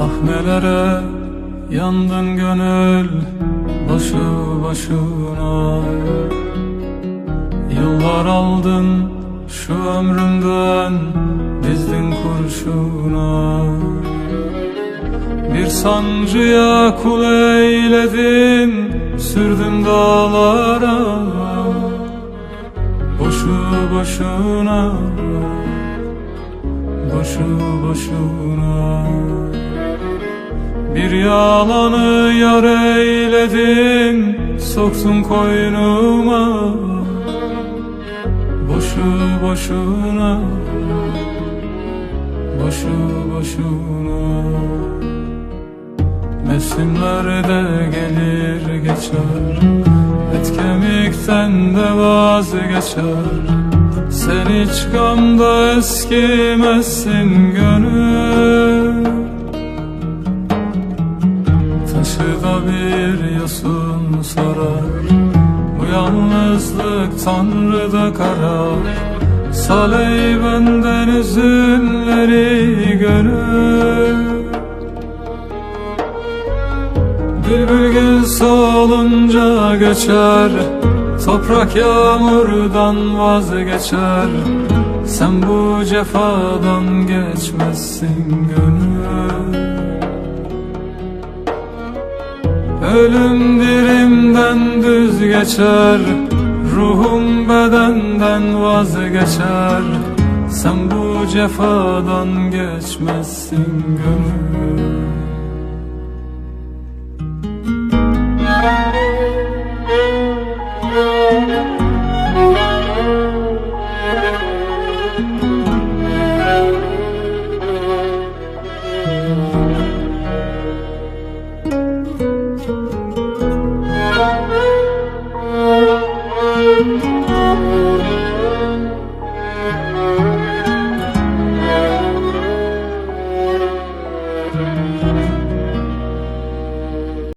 Ah nelere yandın gönül Başı başına. Yıllar aldın şu ömrümden Dizdin kurşuna. Bir sancıya kul eyledin Sürdün dağlara. Boşu boşuna Boşu boşuna Bir yalanı yar eyledin Soktun koynuma. Boşu boşuna Boşu boşuna. Mevsimlerde gelir geçer Et kemikten de vazgeçer. Sen hiç gamda eskimezsin gönül bir yosun sarar Bu yalnızlık Tanrı'da karar Saley benden üzünleri gönül. Bülbül gül solunca göçer Toprak yağmurdan vazgeçer. Sen bu cefadan geçmezsin gönül Ölüm dirimden düz geçer Ruhum bedenden vazgeçer. Sen bu cefadan geçmezsin gönül